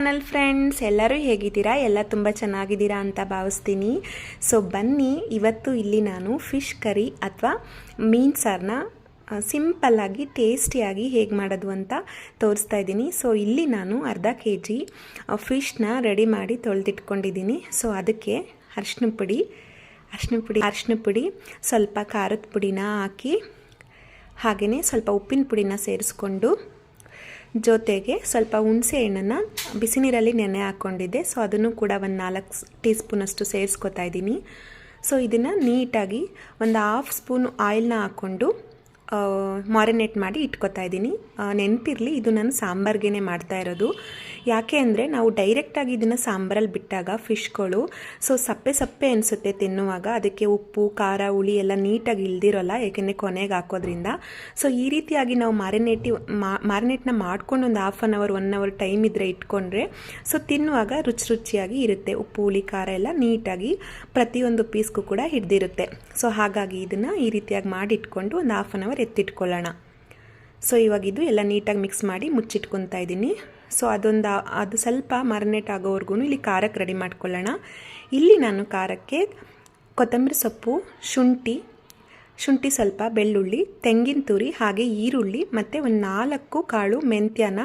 Channel friends ಎಲ್ಲರೂ ಹೇಗಿದ್ದೀರಾ? ಎಲ್ಲ ತುಂಬ ಚೆನ್ನಾಗಿದ್ದೀರಾ ಅಂತ ಭಾವಿಸ್ತೀನಿ. ಸೊ ಬನ್ನಿ, ಇವತ್ತು ಇಲ್ಲಿ ನಾನು ಫಿಶ್ ಕರಿ ಅಥವಾ ಮೀನು ಸಾರನ್ನ ಸಿಂಪಲ್ಲಾಗಿ ಟೇಸ್ಟಿಯಾಗಿ ಹೇಗೆ ಮಾಡೋದು ಅಂತ ತೋರಿಸ್ತಾ ಇದ್ದೀನಿ. ಸೊ ಇಲ್ಲಿ ನಾನು ಅರ್ಧ ಕೆ ಜಿ ಫಿಶ್ನ ರೆಡಿ ಮಾಡಿ ತೊಳೆದಿಟ್ಕೊಂಡಿದ್ದೀನಿ. ಸೊ ಅದಕ್ಕೆ ಅರ್ಶಿನ ಪುಡಿ ಅರ್ಶಿನ ಪುಡಿ ಅರ್ಶಿನ ಪುಡಿ, ಸ್ವಲ್ಪ ಖಾರದ ಪುಡಿನ ಹಾಕಿ ಹಾಗೆಯೇ ಸ್ವಲ್ಪ ಉಪ್ಪಿನ ಪುಡಿನ ಸೇರಿಸ್ಕೊಂಡು ಜೊತೆಗೆ ಸ್ವಲ್ಪ ಹುಣಸೆ ಹಣ್ಣನ್ನು ಬಿಸಿ ನೀರಲ್ಲಿ ನೆನೆ ಹಾಕ್ಕೊಂಡಿದ್ದೆ ಸೊ ಅದನ್ನು ಕೂಡ ಒಂದು ನಾಲ್ಕು ಟೀ ಸ್ಪೂನಷ್ಟು ಸೇರಿಸ್ಕೊತಾ ಇದ್ದೀನಿ. ಸೊ ಇದನ್ನು ನೀಟಾಗಿ ಒಂದು ಹಾಫ್ ಸ್ಪೂನ್ ಆಯಿಲ್ನ ಹಾಕ್ಕೊಂಡು ಮಾರಿನೇಟ್ ಮಾಡಿ ಇಟ್ಕೊತಾ ಇದ್ದೀನಿ. ನೆನಪಿರಲಿ, ಇದು ನಾನು ಸಾಂಬಾರ್ಗೆ ಮಾಡ್ತಾ ಇರೋದು. ಯಾಕೆ ಅಂದರೆ ನಾವು ಡೈರೆಕ್ಟಾಗಿ ಇದನ್ನು ಸಾಂಬಾರಲ್ಲಿ ಬಿಟ್ಟಾಗ ಫಿಶ್ಗಳು ಸೊ ಸಪ್ಪೆ ಸಪ್ಪೆ ಅನಿಸುತ್ತೆ ತಿನ್ನುವಾಗ. ಅದಕ್ಕೆ ಉಪ್ಪು, ಖಾರ, ಹುಳಿ ಎಲ್ಲ ನೀಟಾಗಿ ಇಲ್ದಿರೋಲ್ಲ, ಏಕೆಂದರೆ ಕೊನೆಗೆ ಹಾಕೋದ್ರಿಂದ. ಸೊ ಈ ರೀತಿಯಾಗಿ ನಾವು ಮಾರಿನೇಟಿ ಮಾರಿನೇಟ್ನ ಮಾಡ್ಕೊಂಡು ಒಂದು half an hour one hour time ಇದ್ದರೆ ಇಟ್ಕೊಂಡ್ರೆ ಸೊ ತಿನ್ನುವಾಗ ರುಚಿ ರುಚಿಯಾಗಿ ಇರುತ್ತೆ. ಉಪ್ಪು, ಹುಳಿ, ಖಾರ ಎಲ್ಲ ನೀಟಾಗಿ ಪ್ರತಿಯೊಂದು ಪೀಸ್ಗೂ ಕೂಡ ಹಿಡ್ದಿರುತ್ತೆ. ಸೊ ಹಾಗಾಗಿ ಇದನ್ನು ಈ ರೀತಿಯಾಗಿ ಮಾಡಿ ಇಟ್ಕೊಂಡು ಒಂದು ಹಾಫ್ ಆನ್ ಅವರ್ ಎತ್ತಿಟ್ಕೊಳ್ಳೋಣ. ಸೊ ಇವಾಗ ಇದು ಎಲ್ಲ ನೀಟಾಗಿ ಮಿಕ್ಸ್ ಮಾಡಿ ಮುಚ್ಚಿಟ್ಕೊತಾ ಇದ್ದೀನಿ. ಸೊ ಅದೊಂದು, ಅದು ಸ್ವಲ್ಪ ಮರನೇಟ್ ಆಗೋವರೆಗೂ ಇಲ್ಲಿ ಖಾರಕ್ಕೆ ರೆಡಿ ಮಾಡ್ಕೊಳ್ಳೋಣ. ಇಲ್ಲಿ ನಾನು ಖಾರಕ್ಕೆ ಕೊತ್ತಂಬರಿ ಸೊಪ್ಪು, ಶುಂಠಿ ಶುಂಠಿ ಸ್ವಲ್ಪ, ಬೆಳ್ಳುಳ್ಳಿ, ತೆಂಗಿನ ತುರಿ, ಹಾಗೆ ಈರುಳ್ಳಿ ಮತ್ತು ಒಂದು ನಾಲ್ಕು ಕಾಳು ಮೆಂತ್ಯನ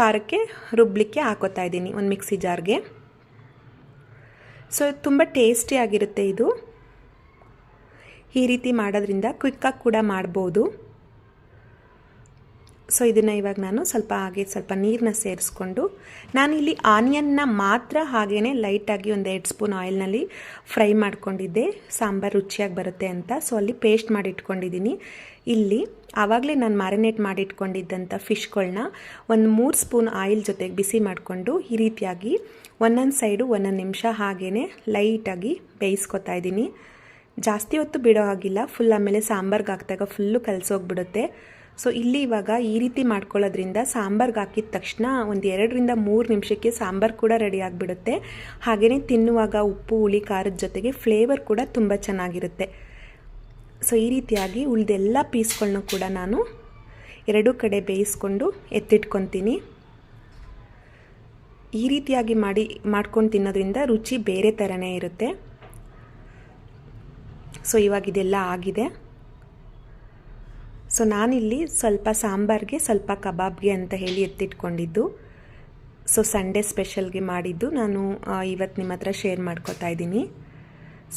ಖಾರಕ್ಕೆ ರುಬ್ಬಲಿಕ್ಕೆ ಹಾಕೋತಾ ಇದ್ದೀನಿ ಒಂದು ಮಿಕ್ಸಿ ಜಾರ್ಗೆ ಸೊ ತುಂಬ ಟೇಸ್ಟಿಯಾಗಿರುತ್ತೆ ಇದು. ಈ ರೀತಿ ಮಾಡೋದ್ರಿಂದ ಕ್ವಿಕ್ಕಾಗಿ ಕೂಡ ಮಾಡ್ಬೋದು. ಸೊ ಇದನ್ನು ಇವಾಗ ನಾನು ಸ್ವಲ್ಪ ಹಾಗೆ ಸ್ವಲ್ಪ ನೀರನ್ನ ಸೇರಿಸ್ಕೊಂಡು, ನಾನು ಇಲ್ಲಿ ಆನಿಯನ್ನ ಮಾತ್ರ ಹಾಗೇ ಲೈಟಾಗಿ ಒಂದು ಎರಡು ಸ್ಪೂನ್ ಆಯಿಲ್ನಲ್ಲಿ ಫ್ರೈ ಮಾಡ್ಕೊಂಡಿದ್ದೆ. ಸಾಂಬಾರು ರುಚಿಯಾಗಿ ಬರುತ್ತೆ ಅಂತ. ಸೊ ಅಲ್ಲಿ ಪೇಸ್ಟ್ ಮಾಡಿಟ್ಕೊಂಡಿದ್ದೀನಿ ಇಲ್ಲಿ ಆವಾಗಲೇ ನಾನು ಮ್ಯಾರಿನೇಟ್ ಮಾಡಿಟ್ಕೊಂಡಿದ್ದಂಥ ಫಿಶ್ಗಳನ್ನ ಒಂದು ಮೂರು ಸ್ಪೂನ್ ಆಯಿಲ್ ಜೊತೆಗೆ ಬಿಸಿ ಮಾಡಿಕೊಂಡು, ಈ ರೀತಿಯಾಗಿ ಒಂದೊಂದು ಸೈಡು ಒಂದೊಂದು ನಿಮಿಷ ಹಾಗೇ ಲೈಟಾಗಿ ಬೇಯಿಸ್ಕೊತಾ ಇದ್ದೀನಿ ಜಾಸ್ತಿ ಹೊತ್ತು ಬಿಡೋ ಆಗಿಲ್ಲ ಫುಲ್ ಆಮೇಲೆ ಸಾಂಬಾರ್ಗೆ ಹಾಕಿದಾಗ ಫುಲ್ಲು ಕಲಸೋಗ್ಬಿಡುತ್ತೆ. ಸೊ ಇಲ್ಲಿ ಇವಾಗ ಈ ರೀತಿ ಮಾಡ್ಕೊಳ್ಳೋದ್ರಿಂದ ಸಾಂಬಾರ್ಗೆ ಹಾಕಿದ ತಕ್ಷಣ ಒಂದು ಎರಡರಿಂದ ಮೂರು ನಿಮಿಷಕ್ಕೆ ಸಾಂಬಾರು ಕೂಡ ರೆಡಿ ಆಗಿಬಿಡುತ್ತೆ. ಹಾಗೆಯೇ ತಿನ್ನುವಾಗ ಉಪ್ಪು, ಹುಳಿ, ಖಾರದ ಜೊತೆಗೆ ಫ್ಲೇವರ್ ಕೂಡ ತುಂಬ ಚೆನ್ನಾಗಿರುತ್ತೆ. ಸೊ ಈ ರೀತಿಯಾಗಿ ಉಳಿದೆಲ್ಲ ಪೀಸ್ಗಳನ್ನೂ ಕೂಡ ನಾನು ಎರಡೂ ಕಡೆ ಬೇಯಿಸ್ಕೊಂಡು ಎತ್ತಿಟ್ಕೊತೀನಿ. ಈ ರೀತಿಯಾಗಿ ಮಾಡಿ, ಮಾಡ್ಕೊಂಡು ತಿನ್ನೋದ್ರಿಂದ ರುಚಿ ಬೇರೆ ಥರನೇ ಇರುತ್ತೆ. ಸೊ ಇವಾಗ ಇದೆಲ್ಲ ಆಗಿದೆ. ಸೊ ನಾನಿಲ್ಲಿ ಸ್ವಲ್ಪ ಸಾಂಬಾರ್ಗೆ, ಸ್ವಲ್ಪ ಕಬಾಬ್ಗೆ ಅಂತ ಹೇಳಿ ಎತ್ತಿಟ್ಕೊಂಡಿದ್ದು. ಸೊ ಸಂಡೇ ಸ್ಪೆಷಲ್ಗೆ ಮಾಡಿದ್ದು ನಾನು ಇವತ್ತು ನಿಮ್ಮ ಹತ್ರ ಶೇರ್ ಮಾಡ್ಕೋತಾ ಇದ್ದೀನಿ.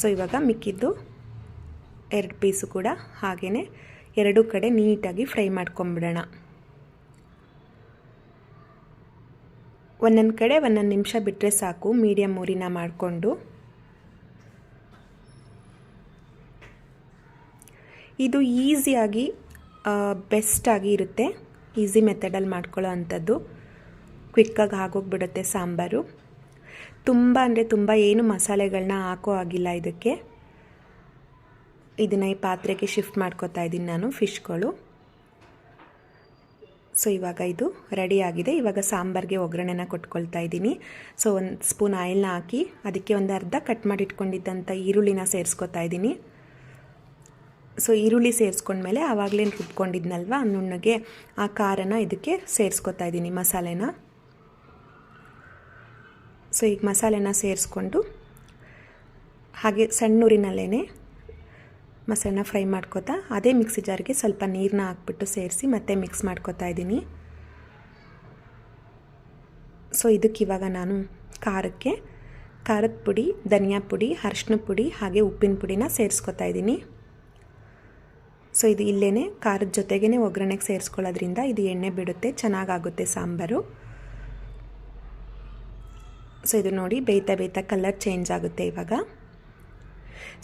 ಸೊ ಇವಾಗ ಮಿಕ್ಕಿದ್ದು ಎರಡು ಪೀಸು ಕೂಡ ಹಾಗೆಯೇ ಎರಡೂ ಕಡೆ ನೀಟಾಗಿ ಫ್ರೈ ಮಾಡ್ಕೊಂಬಿಡೋಣ. ಒಂದೊಂದು ಕಡೆ ಒಂದೊಂದು ನಿಮಿಷ ಬಿಟ್ಟರೆ ಸಾಕು ಮೀಡಿಯಮ್ ಊರಿನ ಮಾಡಿಕೊಂಡು. ಇದು ಈಸಿಯಾಗಿ ಬೆಸ್ಟಾಗಿ ಇರುತ್ತೆ. ಈಸಿ ಮೆಥಡಲ್ಲಿ ಮಾಡ್ಕೊಳ್ಳೋ ಅಂಥದ್ದು. ಕ್ವಿಕ್ಕಾಗಿ ಆಗೋಗ್ಬಿಡುತ್ತೆ ಸಾಂಬಾರು. ತುಂಬ ಅಂದರೆ ತುಂಬ ಏನು ಮಸಾಲೆಗಳನ್ನ ಹಾಕೋ ಆಗಿಲ್ಲ ಇದಕ್ಕೆ. ಇದನ್ನು ಈ ಪಾತ್ರೆಗೆ ಶಿಫ್ಟ್ ಮಾಡ್ಕೋತಾ ಇದ್ದೀನಿ ನಾನು ಫಿಶ್ಗಳು ಸೊ ಇವಾಗ ಇದು ರೆಡಿ ಆಗಿದೆ. ಇವಾಗ ಸಾಂಬಾರಿಗೆ ಒಗ್ಗರಣೆನ ಕೊಟ್ಕೊಳ್ತಾ ಇದ್ದೀನಿ. ಸೊ ಒಂದು ಸ್ಪೂನ್ ಆಯಿಲ್ನ ಹಾಕಿ, ಅದಕ್ಕೆ ಒಂದು ಅರ್ಧ ಕಟ್ ಮಾಡಿಟ್ಕೊಂಡಿದ್ದಂಥ ಈರುಳ್ಳಿನ ಸೇರಿಸ್ಕೊತಾ ಇದ್ದೀನಿ. ಸೊ ಈರುಳ್ಳಿ ಸೇರಿಸ್ಕೊಂಡ್ಮೇಲೆ ಆವಾಗಲೇ ರುಬ್ಕೊಂಡಿದ್ನಲ್ವ, ನುಣ್ಣಗೆ ಆ ಖಾರನ ಇದಕ್ಕೆ ಸೇರಿಸ್ಕೊತಾ ಇದ್ದೀನಿ ಮಸಾಲೆನ. ಸೊ ಈಗ ಮಸಾಲೆನ ಸೇರಿಸ್ಕೊಂಡು ಹಾಗೆ ಸಣ್ಣೂರಿನಲ್ಲೇ ಮಸಾಲೆನ ಫ್ರೈ ಮಾಡ್ಕೋತಾ, ಅದೇ ಮಿಕ್ಸಿ ಜಾರಿಗೆ ಸ್ವಲ್ಪ ನೀರನ್ನ ಹಾಕ್ಬಿಟ್ಟು ಸೇರಿಸಿ ಮತ್ತೆ ಮಿಕ್ಸ್ ಮಾಡ್ಕೋತಾ ಇದ್ದೀನಿ. ಸೊ ಇದಕ್ಕೆ ಇವಾಗ ನಾನು ಖಾರಕ್ಕೆ, ಖಾರದ ಪುಡಿ, ಧನಿಯಾ ಪುಡಿ ಅರ್ಶಿನ ಪುಡಿ ಹಾಗೆ ಉಪ್ಪಿನ ಪುಡಿನ ಸೇರಿಸ್ಕೊತಾ ಇದ್ದೀನಿ. ಸೊ ಇದು ಇಲ್ಲೇ ಖಾರದ ಜೊತೆಗೇ ಒಗ್ಗರಣೆಗೆ ಸೇರಿಸ್ಕೊಳ್ಳೋದ್ರಿಂದ ಇದು ಎಣ್ಣೆ ಬಿಡುತ್ತೆ, ಚೆನ್ನಾಗಾಗುತ್ತೆ ಸಾಂಬಾರು. ಸೊ ಇದು ನೋಡಿ ಬೇಯ್ತಾ ಬೇಯ್ತಾ ಕಲರ್ ಚೇಂಜ್ ಆಗುತ್ತೆ ಇವಾಗ.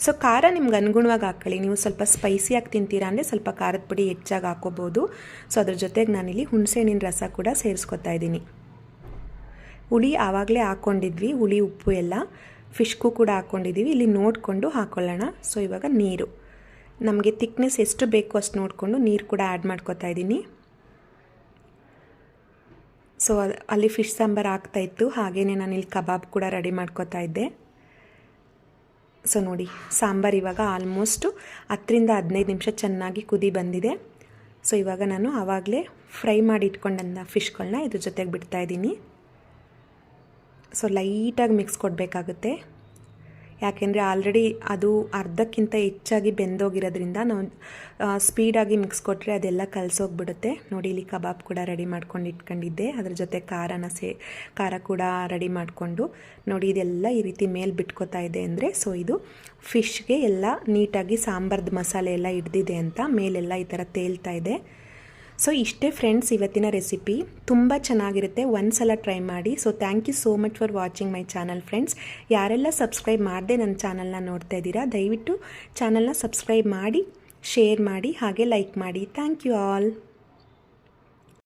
ಸೊ ಖಾರ ನಿಮ್ಗೆ ಅನುಗುಣವಾಗಿ ಹಾಕೊಳ್ಳಿ ನೀವು ಸ್ವಲ್ಪ ಸ್ಪೈಸಿಯಾಗಿ ತಿಂತೀರಾ ಅಂದರೆ ಸ್ವಲ್ಪ ಖಾರದ ಪುಡಿ ಹೆಚ್ಚಾಗಿ ಹಾಕೋಬೋದು ಸೊ ಅದ್ರ ಜೊತೆಗೆ ನಾನಿಲ್ಲಿ ಹುಣಸೆಹಣ್ಣಿನ ರಸ ಕೂಡ ಸೇರಿಸ್ಕೊತಾ ಇದ್ದೀನಿ. ಹುಳಿ ಆವಾಗಲೇ ಹಾಕ್ಕೊಂಡಿದ್ವಿ ಹುಳಿ, ಉಪ್ಪು ಎಲ್ಲ. ಫಿಶ್ಗೂ ಕೂಡ ಹಾಕ್ಕೊಂಡಿದ್ದೀವಿ ಇಲ್ಲಿ ನೋಡಿಕೊಂಡು ಹಾಕ್ಕೊಳ್ಳೋಣ ಸೊ ಇವಾಗ ನೀರು. ನಮಗೆ ತಿಕ್ನೆಸ್ ಎಷ್ಟು ಬೇಕು ಅಷ್ಟು ನೋಡಿಕೊಂಡು ನೀರು ಕೂಡ ಆ್ಯಡ್ ಮಾಡ್ಕೋತಾ ಇದ್ದೀನಿ. ಸೊ ಅಲ್ಲಿ ಫಿಶ್ ಸಾಂಬಾರು ಆಗ್ತಾಯಿತ್ತು ಹಾಗೆಯೇ ನಾನು ಇಲ್ಲಿ ಕಬಾಬ್ ಕೂಡ ರೆಡಿ ಮಾಡ್ಕೋತಾ ಇದ್ದೆ. ಸೊ ನೋಡಿ, ಸಾಂಬಾರು ಇವಾಗ ಆಲ್ಮೋಸ್ಟು ಹತ್ತರಿಂದ ಹದಿನೈದು ನಿಮಿಷ ಚೆನ್ನಾಗಿ ಕುದಿ ಬಂದಿದೆ. ಸೊ ಇವಾಗ ನಾನು ಆವಾಗಲೇ ಫ್ರೈ ಮಾಡಿ ಇಟ್ಕೊಂಡಂಥ ಫಿಶ್ಗಳನ್ನ ಇದ್ರ ಜೊತೆಗೆ ಬಿಡ್ತಾಯಿದ್ದೀನಿ ಸೊ ಲೈಟಾಗಿ ಮಿಕ್ಸ್ ಕೊಡಬೇಕಾಗುತ್ತೆ. ಯಾಕೆಂದರೆ ಆಲ್ರೆಡಿ ಅದು ಅರ್ಧಕ್ಕಿಂತ ಹೆಚ್ಚಾಗಿ ಬೆಂದೋಗಿರೋದ್ರಿಂದ ನಾವು ಸ್ಪೀಡಾಗಿ ಮಿಕ್ಸ್ ಕೊಟ್ಟರೆ ಅದೆಲ್ಲ ಕಲಸೋಗ್ಬಿಡುತ್ತೆ. ನೋಡಿ, ಇಲ್ಲಿ ಕಬಾಬ್ ಕೂಡ ರೆಡಿ ಮಾಡ್ಕೊಂಡು ಇಟ್ಕೊಂಡಿದ್ದೆ. ಅದ್ರ ಜೊತೆ ಖಾರನ ಸೇ, ಖಾರ ಕೂಡ ರೆಡಿ ಮಾಡಿಕೊಂಡು, ನೋಡಿ, ಇದೆಲ್ಲ ಈ ರೀತಿ ಮೇಲೆ ಬಿಟ್ಕೋತಾ ಇದೆ ಅಂದರೆ ಸೊ ಇದು ಫಿಶ್ಗೆ ಎಲ್ಲ ನೀಟಾಗಿ ಸಾಂಬಾರ್ದು ಮಸಾಲೆ ಎಲ್ಲ ಹಿಡ್ದಿದೆ ಅಂತ ಮೇಲೆಲ್ಲ ಈ ಥರ ತೇಲ್ತಾ ಇದೆ. ಸೊ ಇಷ್ಟೇ ಫ್ರೆಂಡ್ಸ್ ಇವತ್ತಿನ ರೆಸಿಪಿ ತುಂಬ ಚೆನ್ನಾಗಿರುತ್ತೆ. ಒಂದು ಸಲ ಟ್ರೈ ಮಾಡಿ. So thank you so much for watching my channel friends ಯಾರೆಲ್ಲ ಸಬ್ಸ್ಕ್ರೈಬ್ ಮಾಡದೆ ನನ್ನ ಚಾನಲ್ನ ನೋಡ್ತಾ ಇದ್ದೀರಾ, ದಯವಿಟ್ಟು ಚಾನಲ್ನ ಸಬ್ಸ್ಕ್ರೈಬ್ ಮಾಡಿ ಶೇರ್ ಮಾಡಿ, ಹಾಗೆ ಲೈಕ್ ಮಾಡಿ. Thank you all